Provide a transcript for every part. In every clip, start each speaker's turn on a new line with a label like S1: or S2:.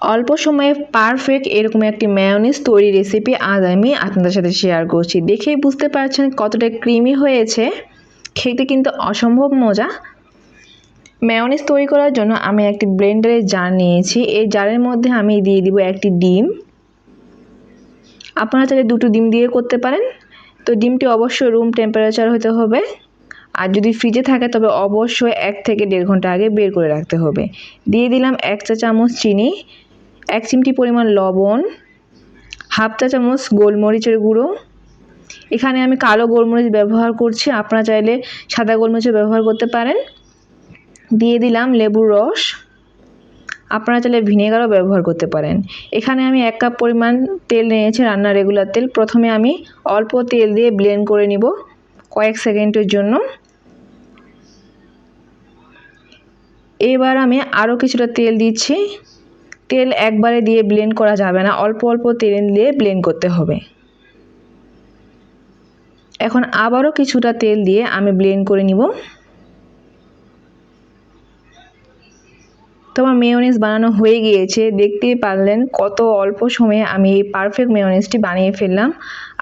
S1: অল্প সময়ে পারফেক্ট এরকম একটি ম্যায়োনিজ তৈরি রেসিপি আজ আমি আপনাদের সাথে শেয়ার করছি। দেখেই বুঝতে পারছেন কতটা ক্রিমি হয়েছে। খেতে কিন্তু অসম্ভব মজা। ম্যায়োনিজ তৈরি করার জন্য আমি একটি ব্লেন্ডারের জার নিয়েছি। এই জারের মধ্যে আমি দিয়ে দিব একটি ডিম। আপনারা চাইলে দুটো ডিম দিয়ে করতে পারেন। তো ডিমটি অবশ্যই রুম টেম্পারেচার হতে হবে। আর যদি ফ্রিজে থাকে তবে অবশ্যই এক থেকে দেড় ঘণ্টা আগে বের করে রাখতে হবে। দিয়ে দিলাম এক চা চামচ চিনি। এক চিমটি পরিমাণ লবণ, হাফ চা চামচ গোলমরিচের গুঁড়ো। এখানে আমি কালো গোলমরিচ ব্যবহার করছি, আপনারা চাইলে সাদা গোলমরিচও ব্যবহার করতে পারেন। দিয়ে দিলাম লেবুর রস, আপনারা চাইলে ভিনেগারও ব্যবহার করতে পারেন। এখানে আমি এক কাপ পরিমাণ তেল নিয়েছি রান্নার রেগুলার তেল। প্রথমে আমি অল্প তেল দিয়ে ব্লেন্ড করে নিব কয়েক সেকেন্ডের জন্য। এবার আমি আরও কিছুটা তেল দিচ্ছি। তেল একবারে দিয়ে ব্লেন্ড করা যাবে না, অল্প অল্প তেল দিয়ে ব্লেন্ড করতে হবে। এখন আবারও কিছুটা তেল দিয়ে আমি ব্লেন্ড করে নিব। তো আমার মেয়োনিজ বানানো হয়ে গিয়েছে, দেখতেই পারলেন কত অল্প সময়ে আমি এই পারফেক্ট মেয়োনিজটি বানিয়ে ফেললাম।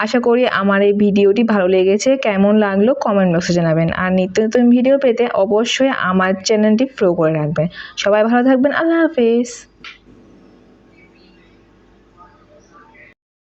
S1: আশা করি আমার এই ভিডিওটি ভালো লেগেছে, কেমন লাগল কমেন্ট বক্সে জানাবেন। আর নিত্য নতুন ভিডিও পেতে অবশ্যই আমার চ্যানেলটি ফলো করে রাখবেন। সবাই ভালো থাকবেন, আল্লাহ হাফেজ।